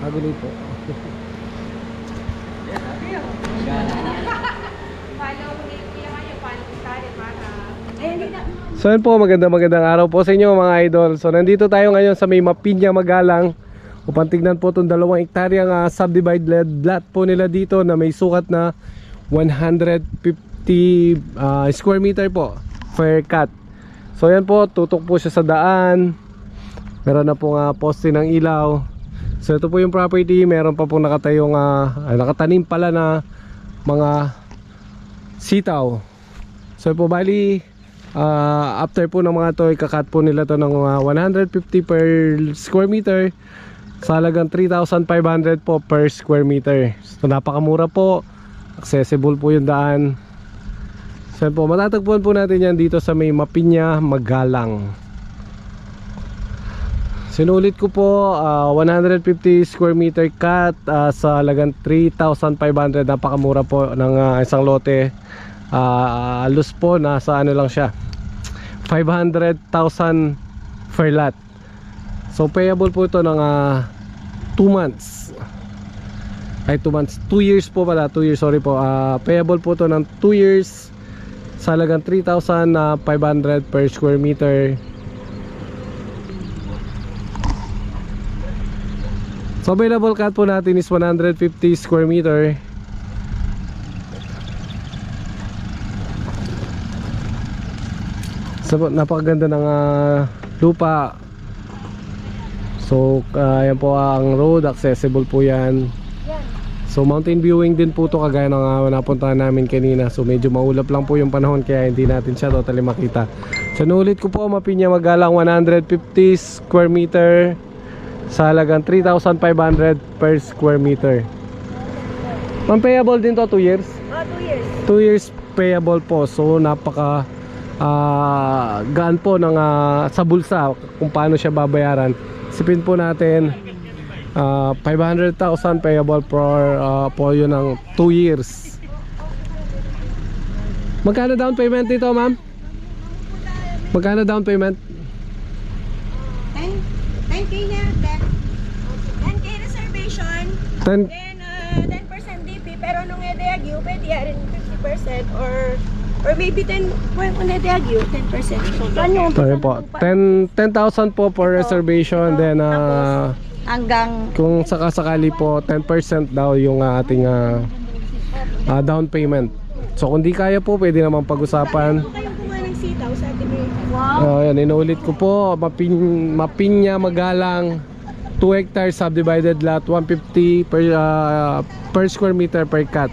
Magulit po. So yun po, magandang magandang araw po sa inyo mga idol. So nandito tayo ngayon sa may Mapinya Magalang upang tignan po itong dalawang hektaryang uh, subdivided lot po nila dito na may sukat na 150 ah, square meter po per cut. So yan po, tutok po siya sa daan. Meron na po nga poste ng ilaw. So ito po yung property, meron pa pong nakatayong ah, ah, nakatanim pala na mga sitaw. So po bali ah, after po ng mga to ikakat po nila to ng mga 150 per square meter sa halagang 3,500 po per square meter. So napakamura po. Accessible po yung daan. So po matatagpuan po natin yan dito sa may Mapinya, Magalang. Sinulit ko po ah, 150 square meter cut ah, sa halagang 3,500 napakamura po ng ah, isang lote. Ah, alus po nasa ano lang siya 500,000 per lot. So payable po ito ng 2 months. Ay 2 months. 2 years po pala 2 years sorry po. Ah, payable po ito ng 2 years sa halagang 3,500 per square meter So available cut po natin is 150 square meter. So napakaganda ng ah, lupa. So ah, yan po ang road, accessible po yan. So mountain viewing din po to kagaya ng uh, napuntahan namin kanina. So medyo maulap lang po yung panahon kaya hindi natin siya totally makita. So nulit ko po mapinya magalang 150 square meter sa halagang 3,500 per square meter. Ma'am, payable din to 2 years? Oh, 2 years. 2 years payable po. So napaka ah, gaan po ng ah, sa bulsa kung paano siya babayaran. Sipin po natin ah, 500,000 payable for ah, po yun ng 2 years. Magkano down payment dito, ma'am? Magkano down payment? 10, 10K na, 10. 10K reservation, 10 then uh, 10% DP, pero nung EDAGU, pwede rin 50% or or maybe 10, well, kung EDAGU, 10%. So, ano, So yun po, 10 10,000 po for reservation then ah, hanggang kung sakasakali po 10% daw yung ah, ating ah, ah, down payment. So kung di kaya po pwede naman pag-usapan. Kung kayong kumuha ng sitaw, sabi mo, wow, Oh, yan inulit ko po, Mapin Mapinya Magalang 2 hectares subdivided lot 150 per ah, per square meter per cut.